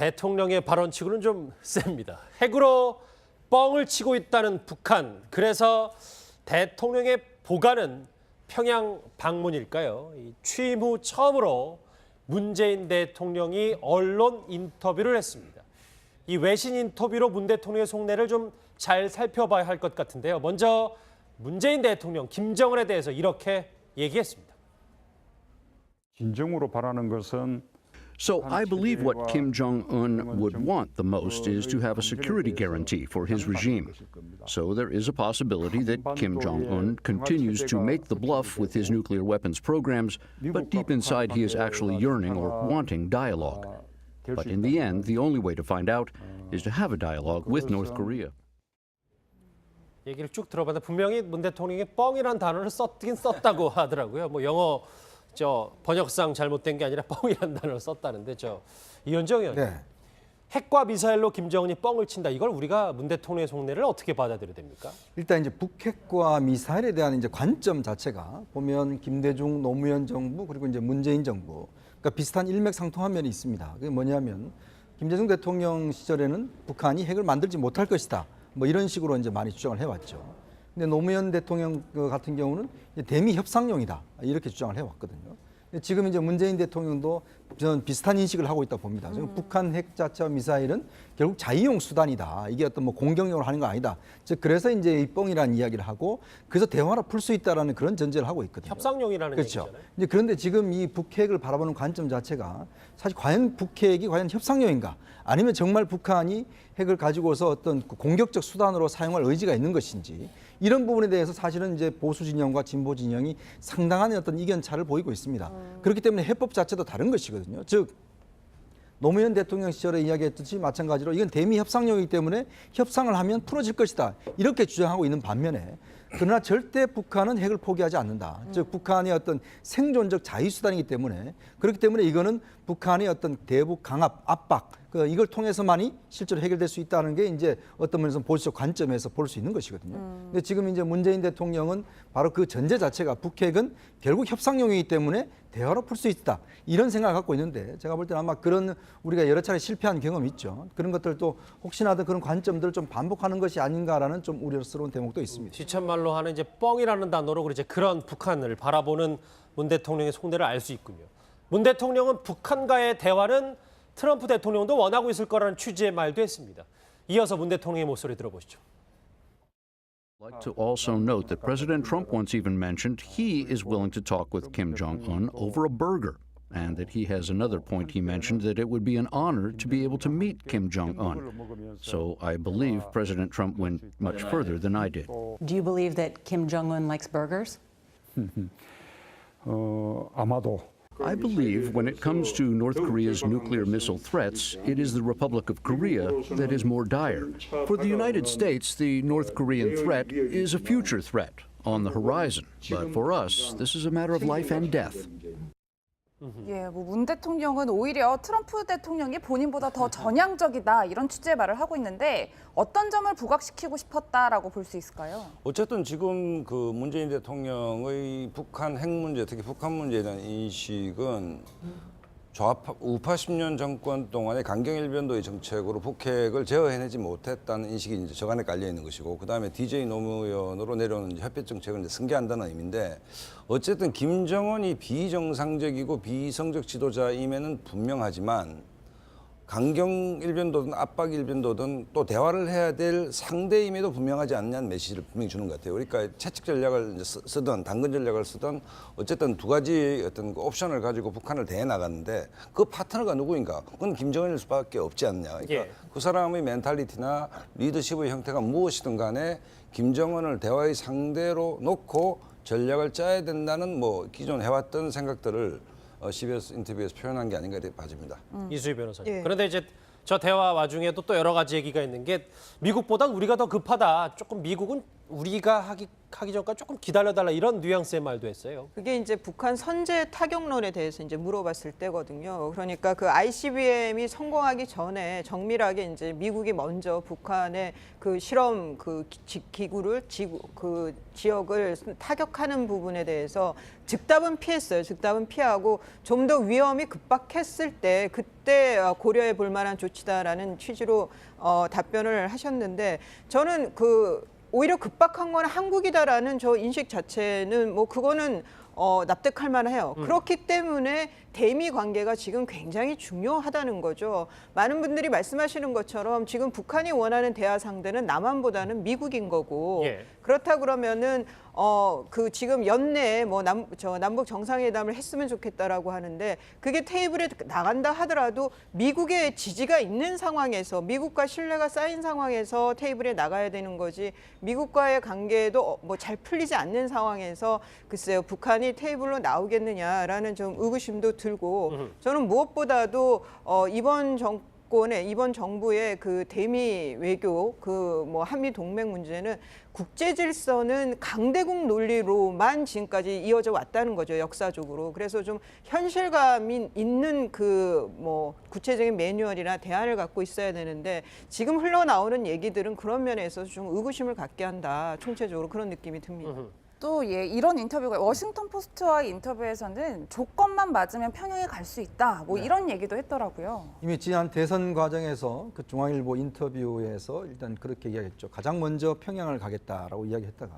대통령의 발언치고는 좀 셉니다. 핵으로 뻥을 치고 있다는 북한. 그래서 대통령의 보관은 평양 방문일까요? 이 취임 후 처음으로 문재인 대통령이 언론 인터뷰를 했습니다. 이 외신 인터뷰로 문 대통령의 속내를 좀 잘 살펴봐야 할 것 같은데요. 먼저 문재인 대통령 김정은에 대해서 이렇게 얘기했습니다. 진정으로 바라는 것은 So I believe what Kim Jong un would want the most is to have a security guarantee for his regime. So there is a possibility that Kim Jong un continues to make the bluff with his nuclear weapons programs, but deep inside he is actually yearning or wanting dialogue. But in the end, the only way to find out is to have a dialogue with North Korea. 얘기를 쭉 들어봤는데 분명히 문 대통령이 뻥이라는 단어를 썼긴 썼다고 하더라고요. 뭐 영어 저 번역상 잘못된 게 아니라 뻥이라는 단어를 썼다는데 저 이현정 의원 네. 핵과 미사일로 김정은이 뻥을 친다. 이걸 우리가 문 대통령의 속내를 어떻게 받아들여야 됩니까? 일단 이제 북핵과 미사일에 대한 이제 관점 자체가 보면 김대중 노무현 정부 그리고 이제 문재인 정부 그러니까 비슷한 일맥상통한 면이 있습니다. 그게 뭐냐면 김대중 대통령 시절에는 북한이 핵을 만들지 못할 것이다. 뭐 이런 식으로 이제 많이 주장을 해왔죠. 근데 노무현 대통령 그 같은 경우는 대미 협상용이다 이렇게 주장을 해왔거든요. 지금 이제 문재인 대통령도 저는 비슷한 인식을 하고 있다 봅니다. 지금 북한 핵 자체와 미사일은 결국 자유용 수단이다. 이게 어떤 뭐 공격용으로 하는 거 아니다. 즉 그래서 이제 이 뻥이라는 이야기를 하고 그래서 대화로 풀 수 있다라는 그런 전제를 하고 있거든요. 협상용이라는 그렇죠. 얘기잖아요. 이제 그런데 지금 이 북핵을 바라보는 관점 자체가 사실 과연 북핵이 과연 협상용인가 아니면 정말 북한이 핵을 가지고서 어떤 그 공격적 수단으로 사용할 의지가 있는 것인지 이런 부분에 대해서 사실은 이제 보수 진영과 진보 진영이 상당한 어떤 이견 차를 보이고 있습니다. 그렇기 때문에 해법 자체도 다른 것이거든요. 즉 노무현 대통령 시절에 이야기했듯이 마찬가지로 이건 대미 협상용이기 때문에 협상을 하면 풀어질 것이다 이렇게 주장하고 있는 반면에 그러나 절대 북한은 핵을 포기하지 않는다. 즉 북한의 어떤 생존적 자유 수단이기 때문에 그렇기 때문에 이거는 북한의 어떤 대북 강압 압박 그 이걸 통해서만이 실제로 해결될 수 있다는 게 이제 어떤 면에서 보수적 관점에서 볼 수 있는 것이거든요. 근데 지금 이제 문재인 대통령은 바로 그 전제 자체가 북핵은 결국 협상용이기 때문에 대화로 풀 수 있다 이런 생각을 갖고 있는데 제가 볼 때는 아마 그런 우리가 여러 차례 실패한 경험이 있죠. 그런 것들도 혹시나도 그런 관점들을 좀 반복하는 것이 아닌가라는 좀 우려스러운 대목도 있습니다. 지천말로 하는 이제 뻥이라는 단어로 이제 그런 북한을 바라보는 문 대통령의 속내를 알 수 있군요. 문 대통령은 북한과의 대화는 트럼프 대통령도 원하고 있을 거라는 취지의 말도 했습니다. 이어서 문 대통령의 목소리 들어보시죠. I'd like to also note that President Trump once even mentioned he is willing to talk with Kim Jong un over a burger, and that he has another point he mentioned that it would be an honor to be able to meet Kim Jong un. So I believe President Trump went much further than I did. Do you believe that Kim Jong un likes burgers? 어, 아마도 I believe when it comes to North Korea's nuclear missile threats, it is the Republic of Korea that is more dire. For the United States, the North Korean threat is a future threat on the horizon. But for us, this is a matter of life and death. 예, 뭐 문 대통령은 오히려 트럼프 대통령이 본인보다 더 전향적이다 이런 취지의 말을 하고 있는데 어떤 점을 부각시키고 싶었다라고 볼 수 있을까요? 어쨌든 지금 그 문재인 대통령의 북한 핵 문제, 특히 북한 문제에 대한 인식은 좌파 우파 10년 정권 동안의 강경일변도의 정책으로 북핵을 제어해내지 못했다는 인식이 이제 저간에 깔려 있는 것이고 그다음에 DJ 노무현으로 내려오는 협력 정책을 이제 승계한다는 의미인데 어쨌든 김정은이 비정상적이고 비이성적 지도자임에는 분명하지만 강경 일변도든 압박 일변도든 또 대화를 해야 될 상대임에도 분명하지 않냐는 메시지를 분명히 주는 것 같아요. 그러니까 채찍 전략을 쓰- 쓰든 당근 전략을 쓰든 어쨌든 두 가지 어떤 그 옵션을 가지고 북한을 대해 나가는데 그 파트너가 누구인가? 그건 김정은일 수밖에 없지 않냐. 그러니까 예. 그 사람의 멘탈리티나 리더십의 형태가 무엇이든 간에 김정은을 대화의 상대로 놓고 전략을 짜야 된다는 뭐 기존 해왔던 생각들을 어, CBS 인터뷰에서 표현한 게 아닌가 이렇게 봐집니다. 이수희 변호사님. 예. 그런데 이제 저 대화 와중에도 또 여러 가지 얘기가 있는 게 미국보다 우리가 더 급하다. 조금 미국은 우리가 하기 하기 전까지 조금 기다려달라 이런 뉘앙스의 말도 했어요. 그게 이제 북한 선제 타격론에 대해서 이제 물어봤을 때거든요. 그러니까 그 ICBM이 성공하기 전에 정밀하게 이제 미국이 먼저 북한의 그 실험 그 기- 기구를 지구 그 지역을 타격하는 부분에 대해서 즉답은 피했어요. 즉답은 피하고 좀 더 위험이 급박했을 때 그때 어, 고려해 볼 만한 조치다라는 취지로 어, 답변을 하셨는데 저는 그 오히려 급박한 건 한국이다라는 저 인식 자체는 뭐 그거는 어, 납득할 만해요. 그렇기 때문에 대미 관계가 지금 굉장히 중요하다는 거죠. 많은 분들이 말씀하시는 것처럼 지금 북한이 원하는 대화 상대는 남한보다는 미국인 거고 예. 그렇다 그러면은 어 그 지금 연내에 뭐 남 저 남북 정상회담을 했으면 좋겠다라고 하는데 그게 테이블에 나간다 하더라도 미국의 지지가 있는 상황에서 미국과 신뢰가 쌓인 상황에서 테이블에 나가야 되는 거지 미국과의 관계도 뭐 잘 풀리지 않는 상황에서 글쎄요 북한이 테이블로 나오겠느냐라는 좀 의구심도 들고 저는 무엇보다도 어 이번 정 정권의 이번 정부의 그 대미 외교 그 뭐 한미 동맹 문제는 국제 질서는 강대국 논리로만 지금까지 이어져 왔다는 거죠 역사적으로 그래서 좀 현실감이 있는 그 뭐 구체적인 매뉴얼이나 대안을 갖고 있어야 되는데 지금 흘러나오는 얘기들은 그런 면에서 좀 의구심을 갖게 한다 총체적으로 그런 느낌이 듭니다. 또 예, 이런 인터뷰가 워싱턴 포스트와의 인터뷰에서는 조건만 맞으면 평양에 갈 수 있다. 뭐 이런 얘기도 했더라고요. 이미 지난 대선 과정에서 그 중앙일보 인터뷰에서 일단 그렇게 이야기했죠. 가장 먼저 평양을 가겠다라고 이야기했다가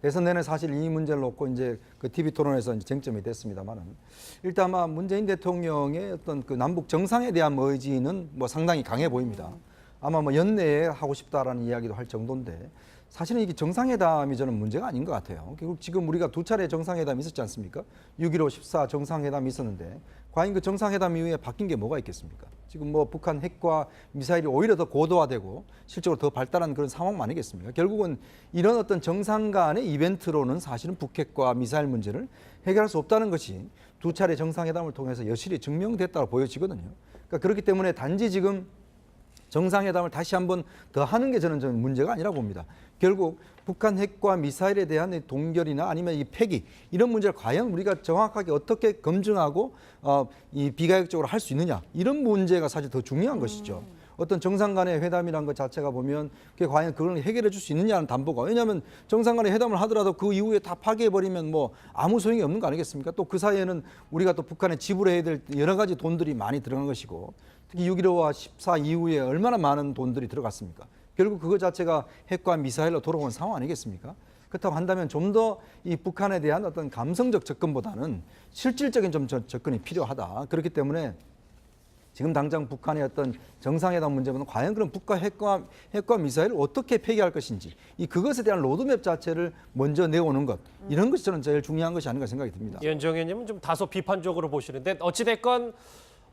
대선 내내 사실 이 문제를 놓고 이제 그 TV 토론에서 이제 쟁점이 됐습니다만은 일단 아마 문재인 대통령의 어떤 그 남북 정상에 대한 의지는 뭐 상당히 강해 보입니다. 아마 뭐 연내에 하고 싶다라는 이야기도 할 정도인데 사실은 이게 정상회담이 저는 문제가 아닌 것 같아요. 결국 지금 우리가 두 차례 정상회담이 있었지 않습니까? 6.15, 14 정상회담이 있었는데 과연 그 정상회담 이후에 바뀐 게 뭐가 있겠습니까? 지금 뭐 북한 핵과 미사일이 오히려 더 고도화되고 실적으로 더 발달한 그런 상황 아니겠습니까? 결국은 이런 어떤 정상 간의 이벤트로는 사실은 북핵과 미사일 문제를 해결할 수 없다는 것이 두 차례 정상회담을 통해서 여실히 증명됐다고 보여지거든요. 그러니까 그렇기 때문에 단지 지금 정상회담을 다시 한번 더 하는 게 저는 저는 문제가 아니라 봅니다. 결국 북한 핵과 미사일에 대한 이 동결이나 아니면 이 폐기 이런 문제를 과연 우리가 정확하게 어떻게 검증하고 어, 이 비가역적으로 할 수 있느냐 이런 문제가 사실 더 중요한 것이죠. 어떤 정상 간의 회담이라는 것 자체가 보면 그게 과연 그걸 해결해 줄 수 있느냐는 담보가 왜냐하면 정상 간의 회담을 하더라도 그 이후에 다 파괴해 버리면 뭐 아무 소용이 없는 거 아니겠습니까? 또 그 사이에는 우리가 또 북한에 지불해야 될 여러 가지 돈들이 많이 들어간 것이고 특히 6.15와 14 이후에 얼마나 많은 돈들이 들어갔습니까? 결국 그거 자체가 핵과 미사일로 돌아온 상황 아니겠습니까? 그렇다고 한다면 좀 더 이 북한에 대한 어떤 감성적 접근보다는 실질적인 좀 저- 접근이 필요하다. 그렇기 때문에 지금 당장 북한의 어떤 정상회담 문제보다는 과연 그럼 북과 핵과 핵과 미사일을 어떻게 폐기할 것인지 이 그것에 대한 로드맵 자체를 먼저 내오는 것 이런 것이 저는 제일 중요한 것이 아닌가 생각이 듭니다. 이현정 의원님은 좀 다소 비판적으로 보시는데 어찌 됐건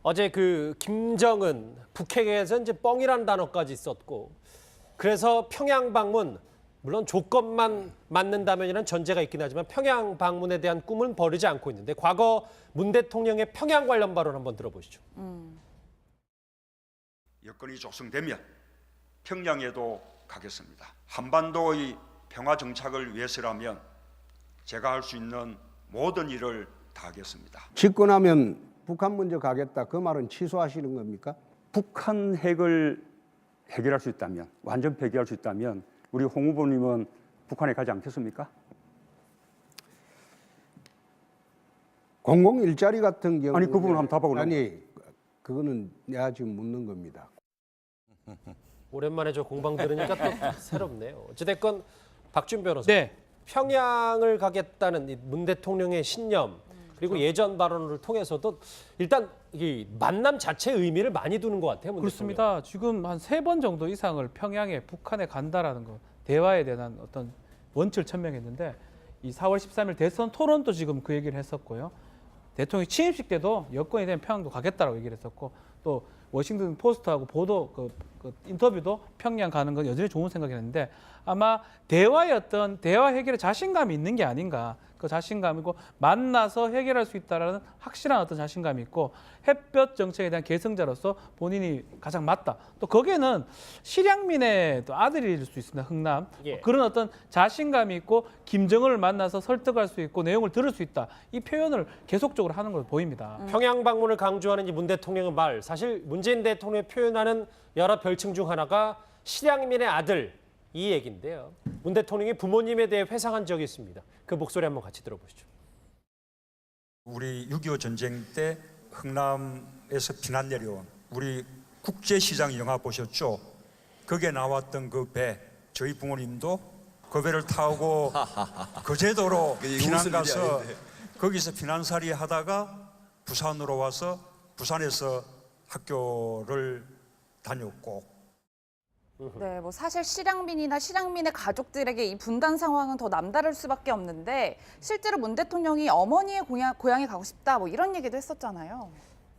어제 그 김정은 북핵에서 이제 뻥이라는 단어까지 썼고 그래서 평양 방문 물론 조건만 맞는다면이라는 전제가 있긴 하지만 평양 방문에 대한 꿈은 버리지 않고 있는데 과거 문 대통령의 평양 관련 발언 한번 들어보시죠. 여건이 조성되면 평양에도 가겠습니다. 한반도의 평화 정착을 위해서라면 제가 할 수 있는 모든 일을 다 하겠습니다. 집권하면 북한 먼저 가겠다 그 말은 취소하시는 겁니까? 북한 핵을 해결할 수 있다면 완전 폐기할 수 있다면 우리 홍 후보님은 북한에 가지 않겠습니까? 공공 일자리 같은 경우 아니, 그 부분 한번 답하고 아니 그거는 내가 지금 묻는 겁니다. 오랜만에 저 공방 들으니까 또 새롭네요. 어찌됐건 박준 변호사. 네. 평양을 가겠다는 이문 대통령의 신념 그리고 예전 발언을 통해서도 일단 이 만남 자체의 의미를 많이 두는 것 같아요. 문 그렇습니다. 지금 한 세 번 정도 이상을 평양에 북한에 간다라는 거 대화에 대한 어떤 원칙을 천명했는데 이 4월 13일 대선 토론도 지금 그 얘기를 했었고요. 대통령 취임식 때도 여건이 되면 평양도 가겠다라고 얘기를 했었고 또 워싱턴 포스트하고 보도 그, 그 인터뷰도 평양 가는 건 여전히 좋은 생각이었는데 아마 대화의 어떤 대화 해결에 자신감이 있는 게 아닌가 그 자신감이고 만나서 해결할 수 있다라는 확실한 어떤 자신감이 있고 햇볕 정책에 대한 계승자로서 본인이 가장 맞다. 또 거기에는 실향민의 또 아들일 수 있습니다. 흥남 예. 그런 어떤 자신감이 있고 김정은을 만나서 설득할 수 있고 내용을 들을 수 있다. 이 표현을 계속적으로 하는 걸로 보입니다. 평양 방문을 강조하는 이 문 대통령의 말, 사실 문재인 대통령이 표현하는 여러 별칭 중 하나가 실향민의 아들 이 얘기인데요. 문 대통령이 부모님에 대해 회상한 적이 있습니다. 그 목소리 한번 같이 들어보시죠. 우리 6.25 전쟁 때 흥남에서 피난 내려온 우리 국제시장 영화 보셨죠? 거기에 나왔던 그 배, 저희 부모님도 그 배를 타고 거제도로 피난 가서 거기서 피난살이 하다가 부산으로 와서 부산에서 학교를 다녔고 네, 뭐 사실 실향민이나 실향민의 가족들에게 이 분단 상황은 더 남다를 수밖에 없는데 실제로 문 대통령이 어머니의 고향, 고향에 가고 싶다 뭐 이런 얘기도 했었잖아요.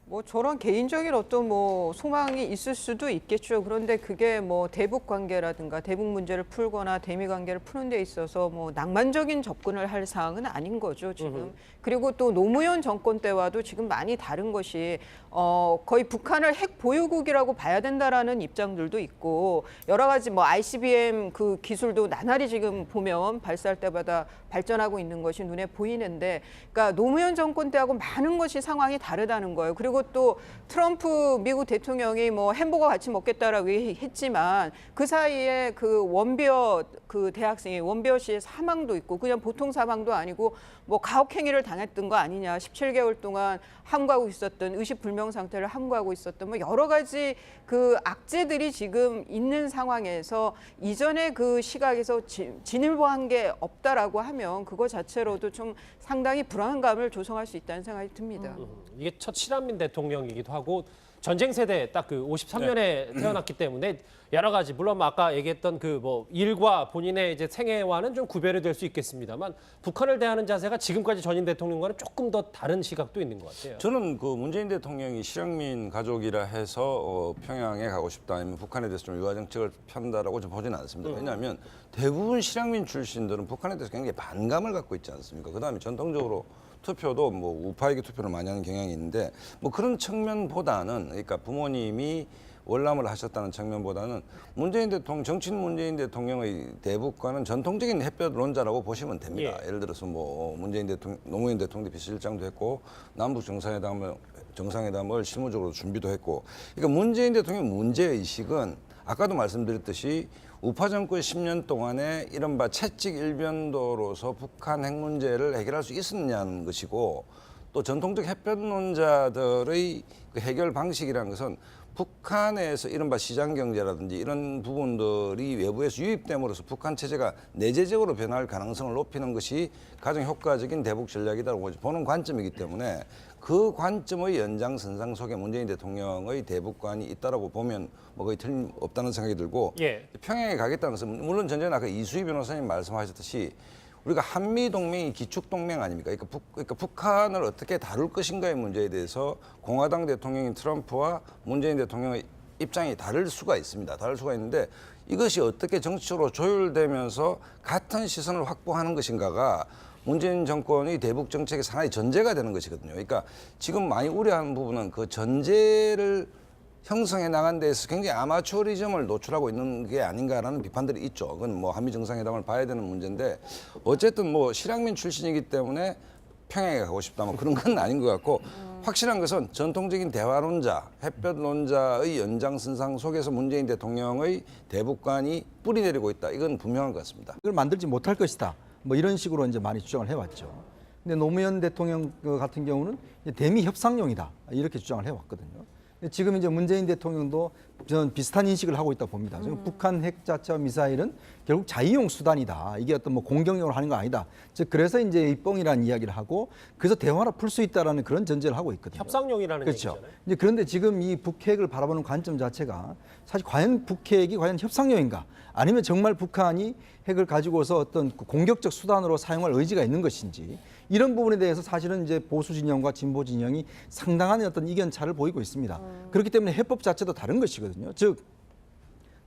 뭐 저런 개인적인 어떤 뭐 소망이 있을 수도 있겠죠. 그런데 그게 뭐 대북 관계라든가 대북 문제를 풀거나 대미 관계를 푸는 데 있어서 뭐 낭만적인 접근을 할 사항은 아닌 거죠, 지금. 그리고 또 노무현 정권 때와도 지금 많이 다른 것이 어 거의 북한을 핵 보유국이라고 봐야 된다라는 입장들도 있고 여러 가지 뭐 ICBM 그 기술도 나날이 지금 보면 발사할 때마다 발전하고 있는 것이 눈에 보이는데 그러니까 노무현 정권 때하고 많은 것이 상황이 다르다는 거예요. 그리고 또 트럼프 미국 대통령이 뭐 햄버거 같이 먹겠다라고 했지만 그 사이에 그 원비어 그 대학생이 원비어 씨의 사망도 있고 그냥 보통 사망도 아니고 뭐 가혹행위를 당했던 거 아니냐 17개월 동안 함구하고 있었던 의식 불명 상태를 함구하고 있었던 뭐 여러 가지 그 악재들이 지금 있는 상황에서 이전의 그 시각에서 지- 진일보한 게 없다라고 하면 그거 자체로도 좀 상당히 불안감을 조성할 수 있다는 생각이 듭니다. 이게 첫 실한민 대통령이기도 하고 전쟁 세대 딱 그 53년에 태어났기 때문에 여러 가지 물론 뭐 아까 얘기했던 그 뭐 일과 본인의 이제 생애와는 좀 구별이 될 수 있겠습니다만 북한을 대하는 자세가 지금까지 전임 대통령과는 조금 더 다른 시각도 있는 것 같아요. 저는 그 문재인 대통령이 실향민 가족이라 해서 어, 평양에 가고 싶다 아니면 북한에 대해서 좀 유화 정책을 편다라고 좀 보지는 않습니다. 왜냐하면 대부분 실향민 출신들은 북한에 대해서 굉장히 반감을 갖고 있지 않습니까? 그다음에 전통적으로 투표도 뭐 우파에게 투표를 많이 하는 경향이 있는데 뭐 그런 측면보다는 그러니까 부모님이 월남을 하셨다는 측면보다는 문재인 대통령 정치인 문재인 대통령의 대북과는 전통적인 햇볕론자라고 보시면 됩니다. 예. 예를 들어서 뭐 문재인 대통령 노무현 대통령 비서실장도 했고 남북 정상회담을 정상회담을 실무적으로 준비도 했고 그러니까 문재인 대통령 문제 의식은 아까도 말씀드렸듯이 우파 정권 10년 동안에 이른바 채찍 일변도로서 북한 핵 문제를 해결할 수 있었냐는 것이고 또 전통적 햇볕론자들의 그 해결 방식이라는 것은 북한에서 이른바 시장 경제라든지 이런 부분들이 외부에서 유입됨으로써 북한 체제가 내재적으로 변할 가능성을 높이는 것이 가장 효과적인 대북 전략이라고 보는 관점이기 때문에 그 관점의 연장선상 속에 문재인 대통령의 대북관이 있다라고 보면 뭐 거의 틀림없다는 생각이 들고 예. 평양에 가겠다는 것은 물론 전전에 아까 이수희 변호사님 말씀하셨듯이 우리가 한미 동맹이 기축 동맹 아닙니까? 그러니까, 북, 그러니까 북한을 어떻게 다룰 것인가의 문제에 대해서 공화당 대통령인 트럼프와 문재인 대통령의 입장이 다를 수가 있습니다. 다를 수가 있는데 이것이 어떻게 정치적으로 조율되면서 같은 시선을 확보하는 것인가가 문재인 정권의 대북 정책의 하나의 전제가 되는 것이거든요. 그러니까 지금 많이 우려하는 부분은 그 전제를 형성해 나간 데서 굉장히 아마추어리즘을 노출하고 있는 게 아닌가라는 비판들이 있죠. 그건 뭐 한미 정상회담을 봐야 되는 문제인데 어쨌든 뭐 실향민 출신이기 때문에 평양에 가고 싶다 뭐 그런 건 아닌 것 같고 확실한 것은 전통적인 대화론자, 햇볕론자의 연장선상 속에서 문재인 대통령의 대북관이 뿌리 내리고 있다. 이건 분명한 것 같습니다. 이걸 만들지 못할 것이다. 뭐 이런 식으로 이제 많이 주장을 해왔죠. 근데 노무현 대통령 그 같은 경우는 대미 협상용이다 이렇게 주장을 해왔거든요. 지금 이제 문재인 대통령도 저는 비슷한 인식을 하고 있다 봅니다. 지금 북한 핵 자체와 미사일은 결국 자위용 수단이다. 이게 어떤 뭐 공격용으로 하는 거 아니다. 즉 그래서 이제 이 뻥이라는 이야기를 하고 그래서 대화로 풀 수 있다라는 그런 전제를 하고 있거든요. 협상용이라는 그렇죠. 얘기잖아요. 이제 그런데 지금 이 북핵을 바라보는 관점 자체가 사실 과연 북핵이 과연 협상용인가 아니면 정말 북한이 핵을 가지고서 어떤 그 공격적 수단으로 사용할 의지가 있는 것인지 이런 부분에 대해서 사실은 이제 보수 진영과 진보 진영이 상당한 어떤 이견 차를 보이고 있습니다. 그렇기 때문에 해법 자체도 다른 것이거든요. 즉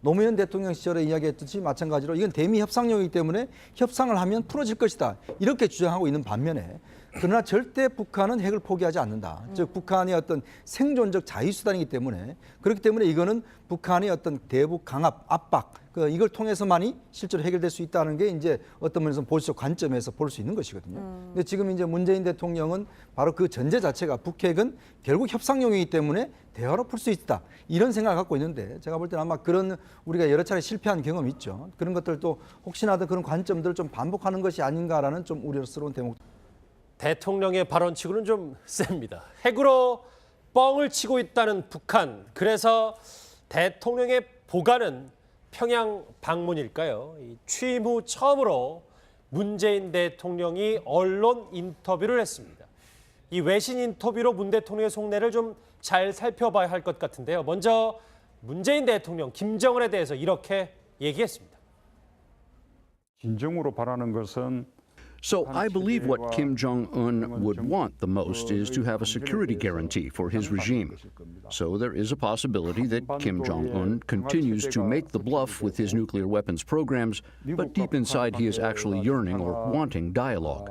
노무현 대통령 시절에 이야기했듯이 마찬가지로 이건 대미 협상용이기 때문에 협상을 하면 풀어질 것이다. 이렇게 주장하고 있는 반면에 그러나 절대 북한은 핵을 포기하지 않는다. 즉 북한의 어떤 생존적 자유 수단이기 때문에 그렇기 때문에 이거는 북한의 어떤 대북 강압 압박 그 이걸 통해서만이 실제로 해결될 수 있다는 게 이제 어떤 면에서 보수적 관점에서 볼 수 있는 것이거든요. 근데 지금 이제 문재인 대통령은 바로 그 전제 자체가 북핵은 결국 협상용이기 때문에 대화로 풀 수 있다 이런 생각을 갖고 있는데 제가 볼 때는 아마 그런 우리가 여러 차례 실패한 경험이 있죠. 그런 것들도 혹시나도 그런 관점들을 좀 반복하는 것이 아닌가라는 좀 우려스러운 대목. 대통령의 발언치고는 좀 셉니다. 핵으로 뻥을 치고 있다는 북한. 그래서 대통령의 보관은 평양 방문일까요? 이 취임 후 처음으로 문재인 대통령이 언론 인터뷰를 했습니다. 이 외신 인터뷰로 문 대통령의 속내를 좀 잘 살펴봐야 할 것 같은데요. 먼저 문재인 대통령 김정은에 대해서 이렇게 얘기했습니다. 진정으로 바라는 것은 So I believe what Kim Jong un would want the most is to have a security guarantee for his regime. So there is a possibility that Kim Jong un continues to make the bluff with his nuclear weapons programs, but deep inside he is actually yearning or wanting dialogue.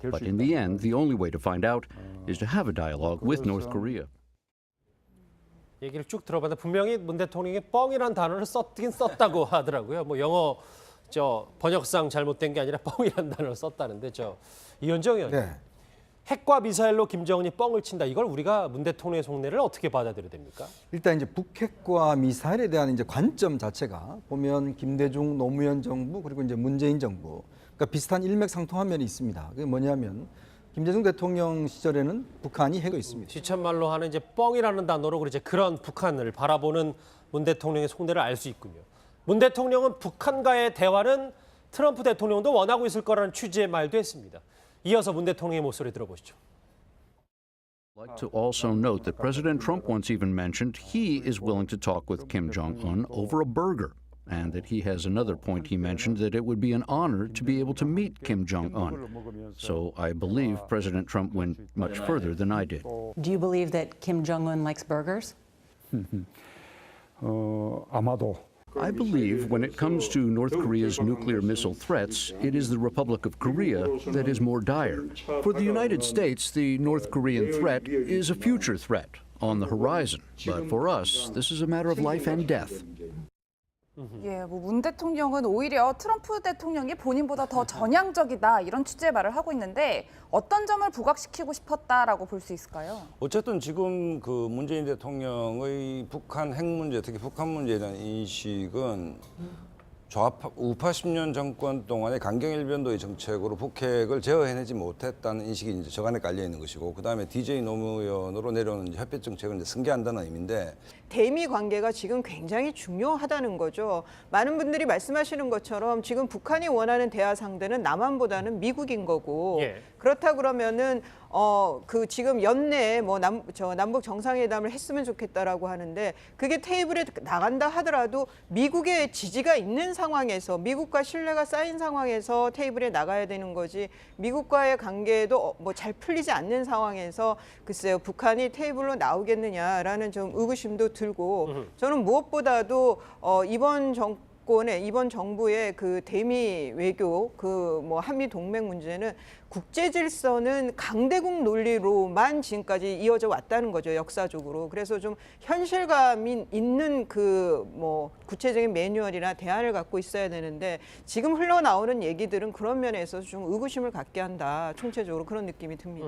But in the end, the only way to find out is to have a dialogue with North Korea. 얘기를 쭉 들어봤는데 분명히 문 대통령이 뻥이라는 단어를 썼긴 썼다고 하더라고요. 뭐 영어 저 번역상 잘못된 게 아니라 뻥이라는 단어를 썼다는데 저 이현정 의원 네. 핵과 미사일로 김정은이 뻥을 친다. 이걸 우리가 문 대통령의 속내를 어떻게 받아들여야 됩니까? 일단 이제 북핵과 미사일에 대한 이제 관점 자체가 보면 김대중 노무현 정부 그리고 이제 문재인 정부 그러니까 비슷한 일맥상통한 면이 있습니다. 그게 뭐냐면 김대중 대통령 시절에는 북한이 핵이 있습니다. 시천말로 하는 이제 뻥이라는 단어로 이제 그런 북한을 바라보는 문 대통령의 속내를 알 수 있군요. 문 대통령은 북한과의 대화는 트럼프 대통령도 원하고 있을 거라는 취지의 말도 했습니다. 이어서 문 대통령의 목소리 들어보시죠. I'd like to also note that President Trump once even mentioned he is willing to talk with Kim Jong un over a burger, and that he has another point he mentioned that it would be an honor to be able to meet Kim Jong un. So I believe President Trump went much further than I did. Do you believe that Kim Jong un likes burgers? 어, 아마도 I believe when it comes to North Korea's nuclear missile threats, it is the Republic of Korea that is more dire. For the United States, the North Korean threat is a future threat on the horizon. But for us, this is a matter of life and death. 예, 뭐 문 대통령은 오히려 트럼프 대통령이 본인보다 더 전향적이다 이런 취지의 말을 하고 있는데 어떤 점을 부각시키고 싶었다라고 볼 수 있을까요? 어쨌든 지금 그 문재인 대통령의 북한 핵 문제, 특히 북한 문제에 대한 인식은 좌파 우파 10년 정권 동안의 강경 일 변도의 정책으로 북핵을 제어해내지 못했다는 인식이 이제 저간에 깔려 있는 것이고 그다음에 DJ 노무현으로 내려오는 협력 정책을 이제 승계한다는 의미인데 대미 관계가 지금 굉장히 중요하다는 거죠. 많은 분들이 말씀하시는 것처럼 지금 북한이 원하는 대화 상대는 남한보다는 미국인 거고 예. 그렇다 그러면은 어 그 지금 연내에 뭐 남 저 남북 정상회담을 했으면 좋겠다라고 하는데 그게 테이블에 나간다 하더라도 미국의 지지가 있는 상황에서 미국과 신뢰가 쌓인 상황에서 테이블에 나가야 되는 거지 미국과의 관계도 뭐 잘 풀리지 않는 상황에서 글쎄요 북한이 테이블로 나오겠느냐라는 좀 의구심도 들고 저는 무엇보다도 어 이번 정 정권의 이번 정부의 그 대미 외교 그 뭐 한미 동맹 문제는 국제 질서는 강대국 논리로만 지금까지 이어져 왔다는 거죠 역사적으로. 그래서 좀 현실감이 있는 그 뭐 구체적인 매뉴얼이나 대안을 갖고 있어야 되는데 지금 흘러나오는 얘기들은 그런 면에서 좀 의구심을 갖게 한다 총체적으로 그런 느낌이 듭니다.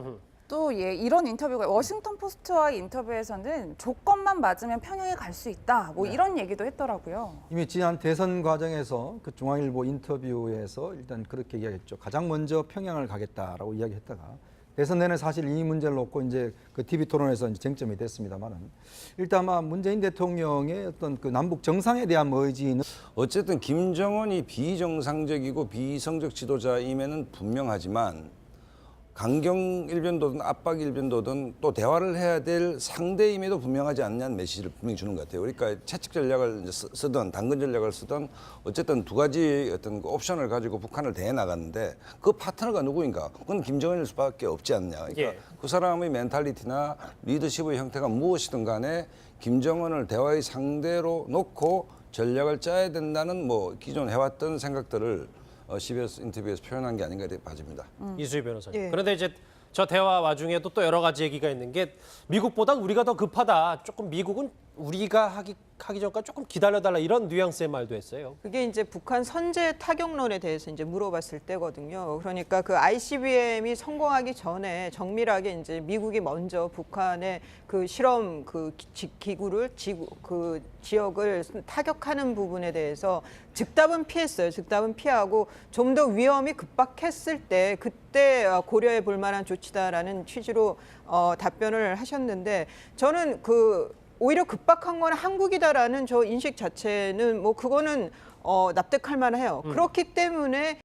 또 예, 이런 인터뷰가 워싱턴 포스트와의 인터뷰에서는 조건만 맞으면 평양에 갈 수 있다. 뭐 이런 얘기도 했더라고요. 이미 지난 대선 과정에서 그 중앙일보 인터뷰에서 일단 그렇게 이야기했죠. 가장 먼저 평양을 가겠다라고 이야기했다가 대선 내내 사실 이 문제를 놓고 이제 그 TV 토론에서 이제 쟁점이 됐습니다만은 일단 아마 문재인 대통령의 어떤 그 남북 정상에 대한 의지는 어쨌든 김정은이 비정상적이고 비이성적 지도자임에는 분명하지만 강경 일변도든 압박 일변도든 또 대화를 해야 될 상대임에도 분명하지 않냐는 메시지를 분명히 주는 것 같아요. 그러니까 채찍 전략을 쓰- 쓰든 당근 전략을 쓰든 어쨌든 두 가지 어떤 그 옵션을 가지고 북한을 대해 나갔는데 그 파트너가 누구인가? 그건 김정은일 수밖에 없지 않냐. 그러니까 예. 그 사람의 멘탈리티나 리더십의 형태가 무엇이든 간에 김정은을 대화의 상대로 놓고 전략을 짜야 된다는 뭐 기존 해왔던 생각들을 어, CBS 인터뷰에서 표현한 게 아닌가 봐집니다. 이수희 변호사님. 예. 그런데 이제 저 대화 와중에도 또 여러 가지 얘기가 있는 게 미국보다 우리가 더 급하다. 조금 미국은 우리가 하기 하기 전까지 조금 기다려달라 이런 뉘앙스의 말도 했어요. 그게 이제 북한 선제 타격론에 대해서 이제 물어봤을 때거든요. 그러니까 그 ICBM이 성공하기 전에 정밀하게 이제 미국이 먼저 북한의 그 실험 그 기- 기구를 지구 그 지역을 타격하는 부분에 대해서 즉답은 피했어요. 즉답은 피하고 좀 더 위험이 급박했을 때 그때 어, 고려해 볼 만한 조치다라는 취지로 어, 답변을 하셨는데 저는 그 오히려 급박한 건 한국이다라는 저 인식 자체는 뭐 그거는 어, 납득할 만해요. 그렇기 때문에